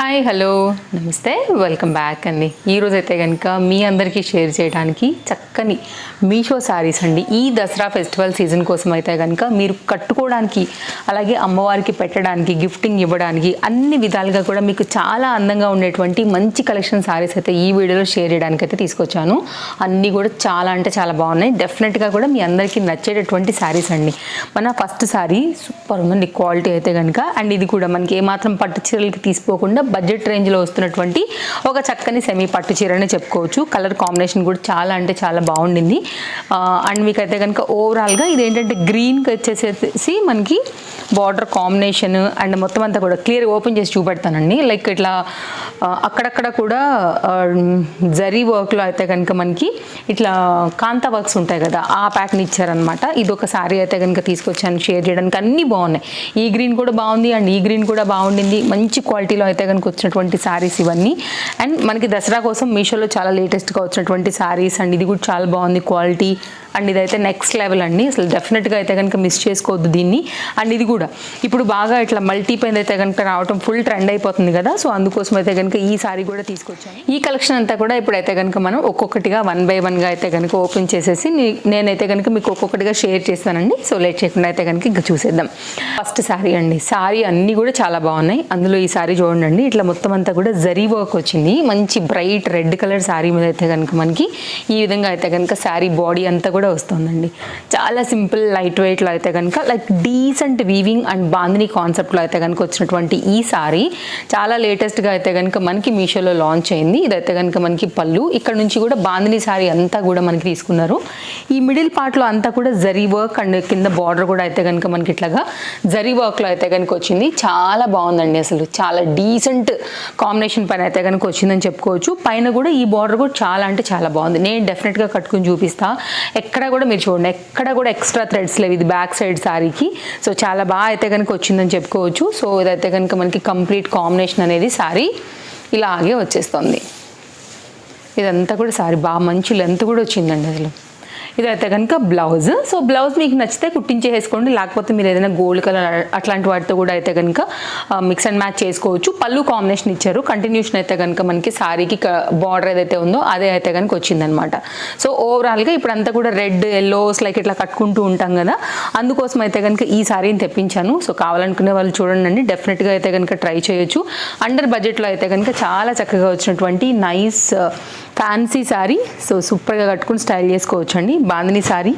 Hi hello నమస్తే. Welcome back అండి. ఈరోజు అయితే కనుక మీ అందరికీ షేర్ చేయడానికి చక్కని మీషో శారీస్ అండి. ఈ దసరా ఫెస్టివల్ సీజన్ కోసం అయితే కనుక మీరు కట్టుకోవడానికి అలాగే అమ్మవారికి పెట్టడానికి గిఫ్టింగ్ ఇవ్వడానికి అన్ని విధాలుగా కూడా మీకు చాలా అందంగా ఉండేటువంటి మంచి కలెక్షన్ శారీస్ అయితే ఈ వీడియోలో షేర్ చేయడానికి అయితే తీసుకొచ్చాను. అన్నీ కూడా చాలా అంటే చాలా బాగున్నాయి. డెఫినెట్గా కూడా మీ అందరికీ నచ్చేటటువంటి శారీస్ అండి. మన ఫస్ట్ శారీ సూపర్ ఉందండి క్వాలిటీ అయితే కనుక అండ్ ఇది కూడా మనకి ఏమాత్రం పట్టు చీరలకి తీసుకోకుండా బడ్జెట్ రేంజ్లో వస్తున్నటువంటి ఒక చక్కని సెమీ పట్టు చీరనే చెప్పుకోవచ్చు. కలర్ కాంబినేషన్ కూడా చాలా అంటే చాలా బాగుండింది. అండ్ మీకైతే కనుక ఓవరాల్గా ఇది ఏంటంటే గ్రీన్కి వచ్చేసేసి మనకి బార్డర్ కాంబినేషన్ అండ్ మొత్తం అంతా కూడా క్లియర్ ఓపెన్ చేసి చూపెడతానండి. లైక్ ఇట్లా అక్కడక్కడ కూడా జరీ వర్క్లో అయితే కనుక మనకి ఇట్లా కాంతా వర్క్స్ ఉంటాయి కదా ఆ ప్యాక్ని ఇచ్చారనమాట ఇది ఒక శారీ అయితే కనుక తీసుకొచ్చాను షేర్ చేయడానికి. అన్నీ బాగున్నాయి. ఈ గ్రీన్ కూడా బాగుంది అండ్ ఈ గ్రీన్ కూడా బాగుండింది. మంచి క్వాలిటీలో అయితే కనుక వచ్చినటువంటి శారీస్ ఇవన్నీ. అండ్ మనకి దసరా కోసం మీషోలో చాలా లేటెస్ట్గా వచ్చినటువంటి శారీస్ అండ్ ఇది కూడా చాలా బాగుంది క్వాలిటీ. అండ్ ఇదైతే నెక్స్ట్ లెవెల్ అండి. అసలు డెఫినెట్గా అయితే కనుక మిస్ చేసుకోవద్దు దీన్ని. అండ్ ఇది కూడా ఇప్పుడు బాగా ఇట్లా మల్టీ పైన అయితే కనుక రావటం ఫుల్ ట్రెండ్ అయిపోతుంది కదా సో అందుకోసం అయితే కనుక ఈ సారీ కూడా తీసుకొచ్చాను. ఈ కలెక్షన్ అంతా కూడా ఇప్పుడైతే కనుక మనం ఒక్కొక్కటిగా వన్ బై వన్గా అయితే కనుక ఓపెన్ చేసేసి నేనైతే కనుక మీకు ఒక్కొక్కటిగా షేర్ చేస్తానండి. సో లేట్ చేయకుండా అయితే కనుక ఇంకా చూసేద్దాం. ఫస్ట్ సారీ అండి. సారీ అన్నీ కూడా చాలా బాగున్నాయి. అందులో ఈ సారీ చూడండి. ఇట్లా మొత్తం అంతా కూడా జరీ వర్క్ వచ్చింది. మంచి బ్రైట్ రెడ్ కలర్ సారీ మీద అయితే కనుక మనకి ఈ విధంగా అయితే కనుక సారీ బాడీ అంతా కూడా వస్తుందండి. చాలా సింపుల్ లైట్ వెయిట్లో అయితే కనుక like decent weaving and bandhani కాన్సెప్ట్లో అయితే కనుక వచ్చినటువంటి ఈ సారీ చాలా లేటెస్ట్గా అయితే కనుక మనకి మీషోలో లాంచ్ అయింది. ఇదైతే కనుక మనకి పళ్ళు. ఇక్కడ నుంచి కూడా బాందిని సారీ అంతా కూడా మనకి తీసుకున్నారు. ఈ మిడిల్ పార్ట్లో అంతా కూడా జరీ వర్క్ అండ్ కింద బార్డర్ కూడా అయితే కనుక మనకి ఇట్లాగా జరీ వర్క్లో అయితే కనుక వచ్చింది. చాలా బాగుందండి అసలు. చాలా డీసెంట్ కాంబినేషన్ పైన అయితే కనుక వచ్చిందని చెప్పుకోవచ్చు. పైన కూడా ఈ బార్డర్ కూడా చాలా అంటే చాలా బాగుంది. నేను డెఫినెట్గా కట్టుకుని చూపిస్తా. ఎక్కడ కూడా మీరు చూడండి. ఎక్కడ కూడా ఎక్స్ట్రా థ్రెడ్స్ లేవు. ఇది బ్యాక్ సైడ్ సారీకి. సో చాలా బాగా అయితే కనుక వచ్చిందని చెప్పుకోవచ్చు. సో ఇదైతే కనుక మనకి కంప్లీట్ కాంబినేషన్ అనేది శారీ ఇలాగే వచ్చేస్తుంది. ఇదంతా కూడా సారీ బాగా మంచి లెంత్ కూడా వచ్చిందండి అసలు ఇదైతే కనుక బ్లౌజ్. సో బ్లౌజ్ మీకు నచ్చితే కుట్టించేసుకోండి లేకపోతే మీరు ఏదైనా గోల్డ్ కలర్ అట్లాంటి వాటితో కూడా అయితే కనుక మిక్స్ అండ్ మ్యాచ్ చేసుకోవచ్చు. పళ్ళు కాంబినేషన్ ఇచ్చారు. కంటిన్యూషన్ అయితే కనుక మనకి సారీకి బార్డర్ ఏదైతే ఉందో అదే అయితే కనుక వచ్చిందనమాట సో ఓవరాల్గా ఇప్పుడు అంతా కూడా రెడ్ ఎల్లోస్ లైక్ ఇట్లా కట్టుకుంటూ ఉంటాం కదా. అందుకోసం అయితే కనుక ఈ సారీని తెప్పించాను. సో కావాలనుకునే వాళ్ళు చూడండి. డెఫినెట్గా అయితే కనుక ట్రై చేయొచ్చు. అండర్ బడ్జెట్లో అయితే కనుక చాలా చక్కగా వచ్చినటువంటి నైస్ ఫ్యాన్సీ శారీ సో సూపర్గా కట్టుకుని స్టైల్ చేసుకోవచ్చు అండి bandhani sari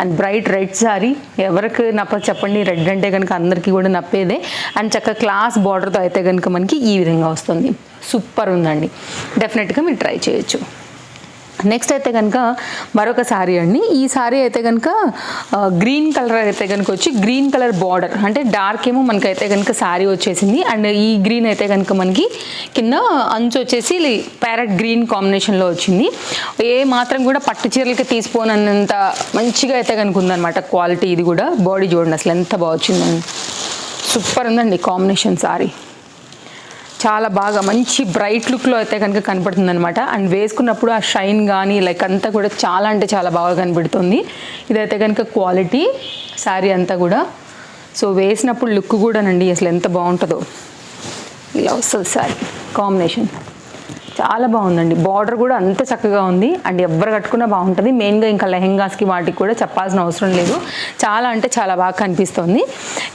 and bright red sari ఎవరికి నప్ప చెప్పండి రెడ్ అంటే కనుక అందరికీ కూడా నప్పేదే. అండ్ చక్కగా క్లాస్ బార్డర్తో అయితే కనుక మనకి ఈ విధంగా వస్తుంది. సూపర్ ఉందండి. డెఫినెట్గా మీరు ట్రై చేయొచ్చు. నెక్స్ట్ అయితే కనుక మరొక శారీ అండి. ఈ శారీ అయితే కనుక గ్రీన్ కలర్ అయితే కనుక వచ్చి గ్రీన్ కలర్ బార్డర్ అంటే డార్క్ ఏమో మనకైతే కనుక శారీ వచ్చేసింది. అండ్ ఈ గ్రీన్ అయితే కనుక మనకి కింద అంచు వచ్చేసి ప్యారెట్ గ్రీన్ కాంబినేషన్లో వచ్చింది. ఏ మాత్రం కూడా పట్టు చీరలకి తీసుకోనంత మంచిగా అయితే కనుక ఉందన్నమాట క్వాలిటీ ఇది కూడా. బాడీ చూడండి అసలు ఎంత బాగా వచ్చిందండి సూపర్ ఉందండి కాంబినేషన్ శారీ చాలా బాగా మంచి బ్రైట్ లుక్లో అయితే కనుక కనపడుతుంది అనమాట అండ్ వేసుకున్నప్పుడు ఆ షైన్ కానీ లైక్ అంతా కూడా చాలా అంటే చాలా బాగా కనబడుతుంది. ఇదైతే కనుక క్వాలిటీ శారీ అంతా కూడా. సో వేసినప్పుడు లుక్ కూడానండి అసలు ఎంత బాగుంటుందో. ఇలా వస్తుంది శారీ కాంబినేషన్ చాలా బాగుందండి. బార్డర్ కూడా అంత చక్కగా ఉంది. అండ్ ఎవరు కట్టుకున్నా బాగుంటుంది. మెయిన్గా ఇంకా లెహెంగాస్కి వాటికి కూడా చెప్పాల్సిన అవసరం లేదు. చాలా అంటే చాలా బాగా కనిపిస్తుంది.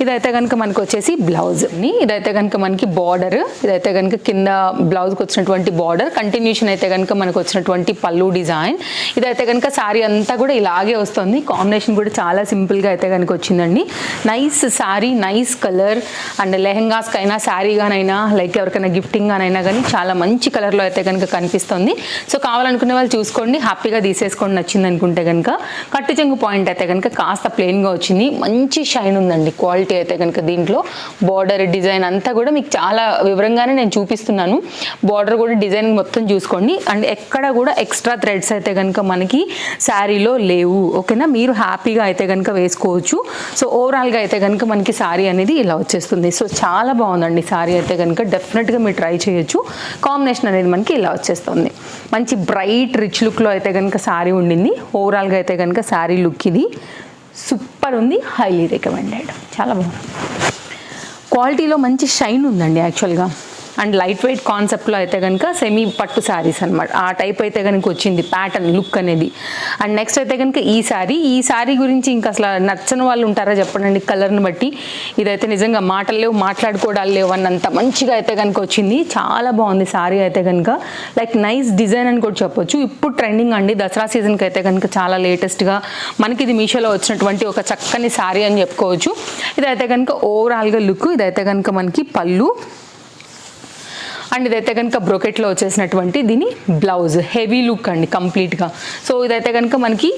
ఇదైతే కనుక మనకు వచ్చేసి బ్లౌజ్ని ఇదైతే కనుక మనకి బార్డర్. ఇదైతే కనుక కింద బ్లౌజ్కి వచ్చినటువంటి బార్డర్. కంటిన్యూషన్ అయితే కనుక మనకు వచ్చినటువంటి పళ్ళు డిజైన్. ఇదైతే కనుక శారీ అంతా కూడా ఇలాగే వస్తుంది. కాంబినేషన్ కూడా చాలా సింపుల్గా అయితే కనుక వచ్చిందండి. Nice sari nice colour. And లెహెంగాస్కైనా శారీగానైనా లైక్ ఎవరికైనా గిఫ్టింగ్గానైనా కానీ చాలా మంచి కలర్లో అయితే కనుక కనిపిస్తుంది. సో కావాలనుకునే వాళ్ళు చూసుకోండి. హ్యాపీగా తీసేసుకోండి నచ్చింది అనుకుంటే కనుక కట్టు చెంగు పాయింట్ అయితే కనుక కాస్త ప్లెయిన్గా వచ్చింది. మంచి షైన్ ఉందండి. క్వాలిటీ అయితే కనుక దీంట్లో. బార్డర్ డిజైన్ అంతా కూడా మీకు చాలా వివరంగానే నేను చూపిస్తున్నాను. బార్డర్ కూడా డిజైన్ మొత్తం చూసుకోండి. అండ్ ఎక్కడ కూడా ఎక్స్ట్రా థ్రెడ్స్ అయితే కనుక మనకి శారీలో లేవు. ఓకేనా? మీరు హ్యాపీగా అయితే కనుక వేసుకోవచ్చు. సో ఓవరాల్గా అయితే కనుక మనకి శారీ అనేది ఇలా వచ్చేస్తుంది. సో చాలా బాగుందండి. శారీ అయితే కనుక డెఫినెట్గా మీరు ట్రై చేయొచ్చు. కాంబినేషన్ అనేది మనకి ఇలా వచ్చేస్తుంది. మంచి బ్రైట్ రిచ్ లుక్లో అయితే కనుక శారీ ఉండింది. ఓవరాల్గా అయితే కనుక శారీ లుక్ ఇది. సూపర్ ఉంది. హైలీ రికమెండెడ్ చాలా బాగుంది. క్వాలిటీలో మంచి షైన్ ఉందండి యాక్చువల్గా అండ్ లైట్ వెయిట్ కాన్సెప్ట్లో అయితే కనుక సెమీ పట్టు శారీస్ అనమాట ఆ టైప్ అయితే కనుక వచ్చింది ప్యాటర్న్ లుక్ అనేది. అండ్ నెక్స్ట్ అయితే కనుక ఈ శారీ. ఈ శారీ గురించి ఇంకా అసలు నచ్చని వాళ్ళు ఉంటారా చెప్పండి? కలర్ని బట్టి. ఇదైతే నిజంగా మాటలు లేవు మాట్లాడుకోవడాలు లేవు అన్నంత మంచిగా అయితే కనుక వచ్చింది. చాలా బాగుంది శారీ అయితే కనుక. లైక్ నైస్ డిజైన్ అని కూడా చెప్పొచ్చు. ఇప్పుడు ట్రెండింగ్ అండి. దసరా సీజన్కి అయితే కనుక చాలా లేటెస్ట్గా మనకి ఇది మీషోలో వచ్చినటువంటి ఒక చక్కని శారీ అని చెప్పుకోవచ్చు. ఇదైతే కనుక ఓవరాల్గా లుక్ ఇదైతే కనుక మనకి పళ్ళు. అండ్ ఇదైతే కనుక బ్రోకెట్లో వచ్చేసినటువంటి దీని బ్లౌజ్ హెవీ లుక్ అండి కంప్లీట్గా. సో ఇదైతే కనుక మనకి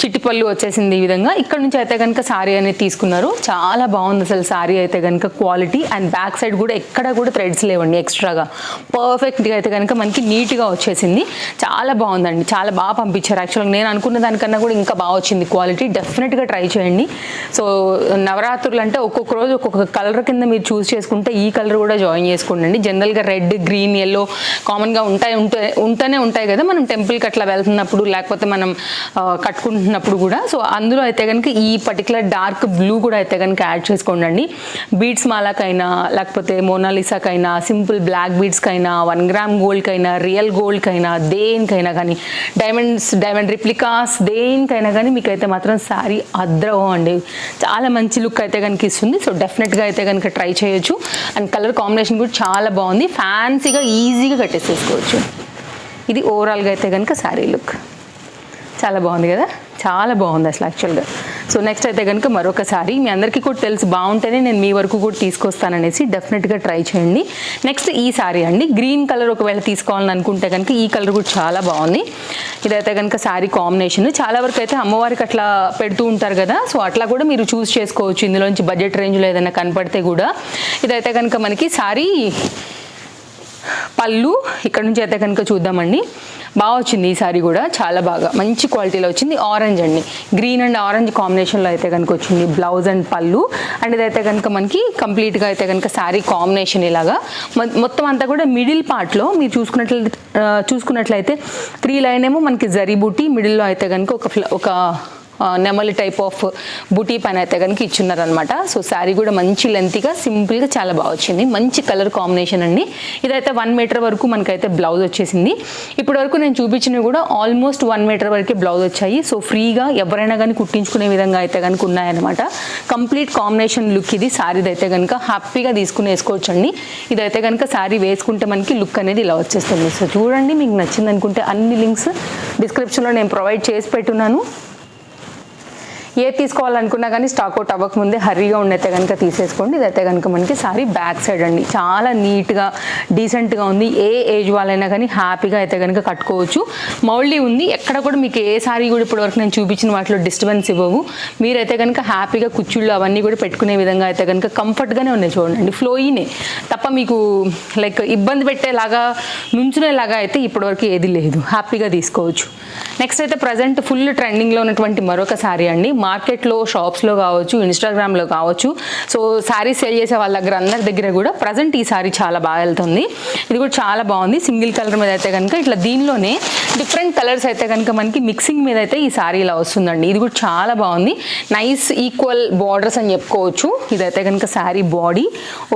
చిట్టిపళ్ళు వచ్చేసింది ఈ విధంగా. ఇక్కడ నుంచి అయితే కనుక శారీ అనేది తీసుకున్నారు. చాలా బాగుంది అసలు శారీ అయితే కనుక క్వాలిటీ. అండ్ బ్యాక్ సైడ్ కూడా ఎక్కడ కూడా థ్రెడ్స్ లేవండి ఎక్స్ట్రాగా. పర్ఫెక్ట్గా అయితే కనుక మనకి నీట్గా వచ్చేసింది. చాలా బాగుందండి. చాలా బాగా పంపించారు. యాక్చువల్గా నేను అనుకున్న దానికన్నా కూడా ఇంకా బాగా వచ్చింది క్వాలిటీ. డెఫినెట్గా ట్రై చేయండి. సో నవరాత్రులు అంటే ఒక్కొక్క రోజు ఒక్కొక్క కలర్ కింద మీరు చూస్ చేసుకుంటే ఈ కలర్ కూడా జాయిన్ చేసుకోండి. జనరల్గా రెడ్ గ్రీన్ ఎల్లో కామన్గా ఉంటాయి ఉంటే ఉంటూనే ఉంటాయి కదా మనం టెంపుల్కి అట్లా వెళ్తున్నప్పుడు లేకపోతే మనం కట్టుకుంటున్నప్పుడు కూడా. సో అందులో అయితే కనుక ఈ పర్టికులర్ డార్క్ బ్లూ కూడా అయితే కనుక యాడ్ చేసుకోండి బీడ్స్ మాలాకైనా లేకపోతే మోనాలిసాకైనా సింపుల్ బ్లాక్ బీడ్స్కైనా వన్ గ్రామ్ గోల్డ్కైనా రియల్ గోల్డ్కైనా దేనికైనా కానీ డైమండ్స్ డైమండ్ రిప్లికాస్ దేనికైనా కానీ మీకైతే మాత్రం శారీ అద్రవం అండి. చాలా మంచి లుక్ అయితే కనుక ఇస్తుంది. సో డెఫినెట్గా అయితే కనుక ట్రై చేయొచ్చు. అండ్ కలర్ కాంబినేషన్ కూడా చాలా బాగుంది. ఫ్యాన్సీగా ఈజీగా కట్టేసేసుకోవచ్చు. ఇది ఓవరాల్గా అయితే కనుక శారీ లుక్ చాలా బాగుంది కదా? చాలా బాగుంది అసలు యాక్చువల్గా సో నెక్స్ట్ అయితే కనుక మరొక సారీ మీ అందరికీ కూడా తెలుసు బాగుంటేనే నేను మీ వరకు కూడా తీసుకొస్తాననేసి డెఫినెట్గా ట్రై చేయండి. నెక్స్ట్ ఈ సారీ అండి. గ్రీన్ కలర్ ఒకవేళ తీసుకోవాలని అనుకుంటే కనుక ఈ కలర్ కూడా చాలా బాగుంది. ఇదైతే కనుక శారీ కాంబినేషన్ చాలా వరకు అయితే అమ్మవారికి అట్లా పెడుతూ ఉంటారు కదా? సో అట్లా కూడా మీరు చూస్ చేసుకోవచ్చు. ఇందులోంచి బడ్జెట్ రేంజ్లో ఏదైనా కనపడితే కూడా. ఇదైతే కనుక మనకి శారీ పళ్ళు ఇక్కడ నుంచి అయితే కనుక చూద్దామండి. బాగా వచ్చింది ఈ సారీ కూడా చాలా బాగా. మంచి క్వాలిటీలో వచ్చింది. ఆరెంజ్ అండి. గ్రీన్ అండ్ ఆరెంజ్ కాంబినేషన్లో అయితే కనుక వచ్చింది బ్లౌజ్ అండ్ పళ్ళు. అండ్ ఇదైతే కనుక మనకి కంప్లీట్గా అయితే కనుక శారీ కాంబినేషన్ ఇలాగా. మొత్తం అంతా కూడా మిడిల్ పార్ట్లో మీరు చూసుకున్నట్లయితే చూసుకున్నట్లయితే త్రీ లైన్ ఏమో మనకి జరీ బూటీ మిడిల్లో అయితే కనుక ఒక ఒక నెమలి టైప్ ఆఫ్ బుటీ పైన అయితే కనుక ఇచ్చున్నారనమాట సో శారీ కూడా మంచి లెంతీగా సింపుల్గా చాలా బాగా వచ్చింది. మంచి కలర్ కాంబినేషన్ అండి. ఇదైతే వన్ మీటర్ వరకు మనకైతే బ్లౌజ్ వచ్చేసింది. ఇప్పటి వరకు నేను చూపించినవి కూడా ఆల్మోస్ట్ వన్ మీటర్ వరకే బ్లౌజ్ వచ్చాయి. సో ఫ్రీగా ఎవరైనా కానీ కుట్టించుకునే విధంగా అయితే కనుక ఉన్నాయన్నమాట. కంప్లీట్ కాంబినేషన్ లుక్ ఇది. శారీది అయితే కనుక హ్యాపీగా తీసుకుని వేసుకోవచ్చు అండి ఇదైతే కనుక శారీ వేసుకుంటే మనకి లుక్ అనేది ఇలా వచ్చేస్తుంది. సో చూడండి మీకు నచ్చింది అనుకుంటే అన్ని లింక్స్ డిస్క్రిప్షన్లో నేను ప్రొవైడ్ చేసి పెట్టున్నాను. ఏ తీసుకోవాలనుకున్నా కానీ స్టాక్అవుట్ అవ్వకముందే హర్రీగా ఉండైతే కనుక తీసేసుకోండి. ఇదైతే కనుక మనకి సారీ బ్యాక్ సైడ్ అండి. చాలా నీట్గా డీసెంట్గా ఉంది. ఏ ఏజ్ వాళ్ళైనా కానీ హ్యాపీగా అయితే కనుక కట్టుకోవచ్చు. మౌల్డీ ఉంది. ఎక్కడ కూడా మీకు ఏ సారీ కూడా ఇప్పటివరకు నేను చూపించిన వాటిలో డిస్టర్బెన్స్ ఇవ్వవు. మీరైతే కనుక హ్యాపీగా కుచ్చుళ్ళు అవన్నీ కూడా పెట్టుకునే విధంగా అయితే కనుక కంఫర్ట్గానే ఉన్నాయి చూడండి. ఫ్లోయినే తప్ప మీకు లైక్ ఇబ్బంది పెట్టేలాగా నుంచునేలాగా అయితే ఇప్పటివరకు ఏది లేదు. హ్యాపీగా తీసుకోవచ్చు. నెక్స్ట్ అయితే ప్రజెంట్ ఫుల్ ట్రెండింగ్లో ఉన్నటువంటి మరొక శారీ అండి. మార్కెట్లో షాప్స్లో కావచ్చు ఇన్స్టాగ్రామ్లో కావచ్చు. సో శారీ సేల్ చేసే వాళ్ళ దగ్గర అందరి దగ్గర కూడా ప్రజెంట్ ఈ శారీ చాలా బాగా వెళ్తుంది. ఇది కూడా చాలా బాగుంది. సింగిల్ కలర్ మీద అయితే కనుక ఇట్లా దీనిలోనే డిఫరెంట్ కలర్స్ అయితే కనుక మనకి మిక్సింగ్ మీద అయితే ఈ శారీ ఇలా వస్తుందండి. ఇది కూడా చాలా బాగుంది. నైస్ ఈక్వల్ బార్డర్స్ అని చెప్పుకోవచ్చు. ఇదైతే కనుక శారీ బాడీ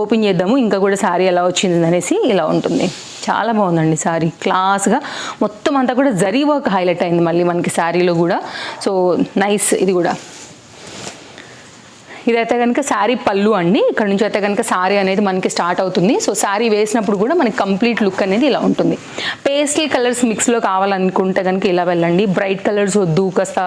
ఓపెన్ చేద్దాము. ఇంకా కూడా శారీ ఎలా వచ్చింది అనేసి ఇలా ఉంటుంది. చాలా బాగుందండి శారీ. క్లాస్గా మొత్తం అంతా కూడా జరీ వర్క్ హైలైట్ అయింది మళ్ళీ మనకి శారీలో కూడా. సో నైస్ ఇది కూడా. ఇదైతే కనుక శారీ పళ్ళు అండి. ఇక్కడ నుంచి అయితే కనుక శారీ అనేది మనకి స్టార్ట్ అవుతుంది. సో శారీ వేసినప్పుడు కూడా మనకి కంప్లీట్ లుక్ అనేది ఇలా ఉంటుంది. పేస్టల్ కలర్స్ మిక్స్లో కావాలనుకుంటే కనుక ఇలా వెళ్ళండి. బ్రైట్ కలర్స్ వద్దు కాస్త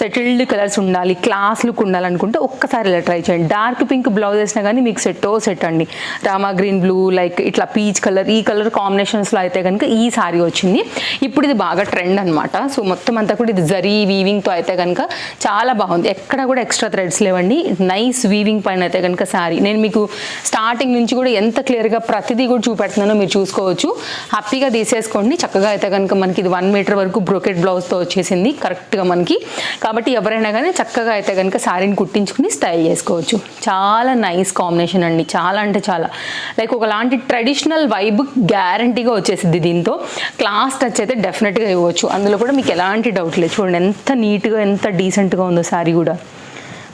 సెటిల్డ్ కలర్స్ ఉండాలి క్లాస్ లుక్ ఉండాలనుకుంటే ఒక్కసారి ఇలా ట్రై చేయండి. డార్క్ పింక్ బ్లౌజ్ వేసినా కానీ మీకు సెట్టో సెట్ అండి. రామా గ్రీన్ బ్లూ లైక్ ఇట్లా పీచ్ కలర్ ఈ కలర్ కాంబినేషన్స్లో అయితే కనుక ఈ శారీ వచ్చింది. ఇప్పుడు ఇది బాగా ట్రెండ్ అనమాట సో మొత్తం అంతా కూడా ఇది జరీ వీవింగ్తో అయితే కనుక చాలా బాగుంది. ఎక్కడ కూడా ఎక్స్ట్రా థ్రెడ్స్ లేవండి. నైస్ వీవింగ్ పైన అయితే కనుక శారీ నేను మీకు స్టార్టింగ్ నుంచి కూడా ఎంత క్లియర్గా ప్రతిదీ కూడా చూపెడుతున్నానో మీరు చూసుకోవచ్చు. హ్యాపీగా తీసేసుకోండి. చక్కగా అయితే కనుక మనకి ఇది వన్ మీటర్ వరకు బ్రోకెట్ బ్లౌజ్తో వచ్చేసింది. కరెక్ట్గా మనకి. కాబట్టి ఎవరైనా కానీ చక్కగా అయితే కనుక శారీని కుట్టించుకుని స్టైల్ చేసుకోవచ్చు. చాలా నైస్ కాంబినేషన్ అండి. చాలా అంటే చాలా. లైక్ ఒకలాంటి ట్రెడిషనల్ వైబ్ గ్యారంటీగా వచ్చేసింది దీంతో. క్లాస్ టచ్ అయితే డెఫినెట్గా ఇవ్వచ్చు. అందులో కూడా మీకు ఎలాంటి డౌట్ లేదు. చూడండి ఎంత నీట్గా ఎంత డీసెంట్గా ఉందో శారీ కూడా.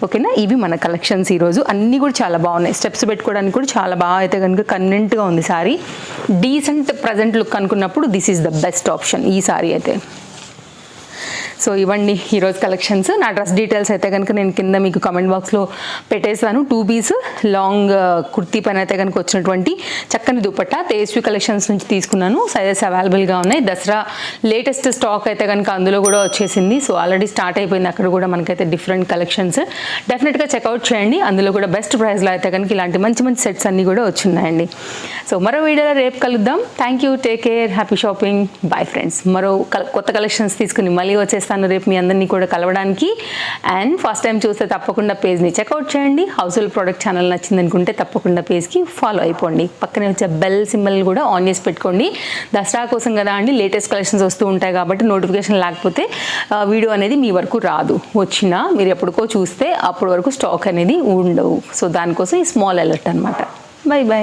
ఓకేనా? ఇవి మన కలెక్షన్స్ ఈరోజు. అన్నీ కూడా చాలా బాగున్నాయి. స్టెప్స్ పెట్టుకోవడానికి కూడా చాలా బాగా అయితే కనుక కన్వెంట్గా ఉంది సారీ. డీసెంట్ ప్రజెంట్ లుక్ అనుకున్నప్పుడు this is the best option ఈ సారీ అయితే. సో ఇవ్వండి ఈరోజు కలెక్షన్స్ నా డ్రెస్ డీటెయిల్స్ అయితే కనుక నేను కింద మీకు కామెంట్ బాక్స్లో పెట్టేసాను టూ పీస్ లాంగ్ కుర్తీ పైన అయితే కనుక వచ్చినటువంటి చక్కని దుపట్టా తేజస్వి కలెక్షన్స్ నుంచి తీసుకున్నాను. సైజెస్ అవైలబుల్గా ఉన్నాయి. దసరా లేటెస్ట్ స్టాక్ అయితే కనుక అందులో కూడా వచ్చేసింది. సో ఆల్రెడీ స్టార్ట్ అయిపోయింది. అక్కడ కూడా మనకైతే డిఫరెంట్ కలెక్షన్స్ డెఫినెట్గా చెక్అవుట్ చేయండి. అందులో కూడా బెస్ట్ ప్రైస్లో అయితే కనుక ఇలాంటి మంచి మంచి సెట్స్ అన్నీ కూడా వచ్చిన్నాయండి. సో మరో వీడియోలో రేపు కలుద్దాం. Thank you take care happy shopping bye friends మరో కల- కొత్త కలెక్షన్స్ తీసుకుని మళ్ళీ వచ్చేస్తాను. రేపు మీ అందరినీ కూడా కలవడానికి. అండ్ ఫస్ట్ టైం చూస్తే తప్పకుండా పేజ్ని చెక్అవుట్ చేయండి. హౌస్ హోల్డ్ ప్రోడక్ట్ ఛానల్ నచ్చింది అనుకుంటే తప్పకుండా పేజ్కి ఫాలో అయిపోండి. పక్కనే వచ్చే బెల్ సింబల్ కూడా ఆన్ చేసి పెట్టుకోండి. దసరా కోసం కదా అండి లేటెస్ట్ కలెక్షన్స్ వస్తూ ఉంటాయి కాబట్టి నోటిఫికేషన్ లేకపోతే వీడియో అనేది మీ వరకు రాదు. వచ్చినా మీరు ఎప్పటికో చూస్తే అప్పటి వరకు స్టాక్ అనేది ఉండవు. సో దానికోసం ఈ స్మాల్ అలర్ట్ అనమాట బై బాయ్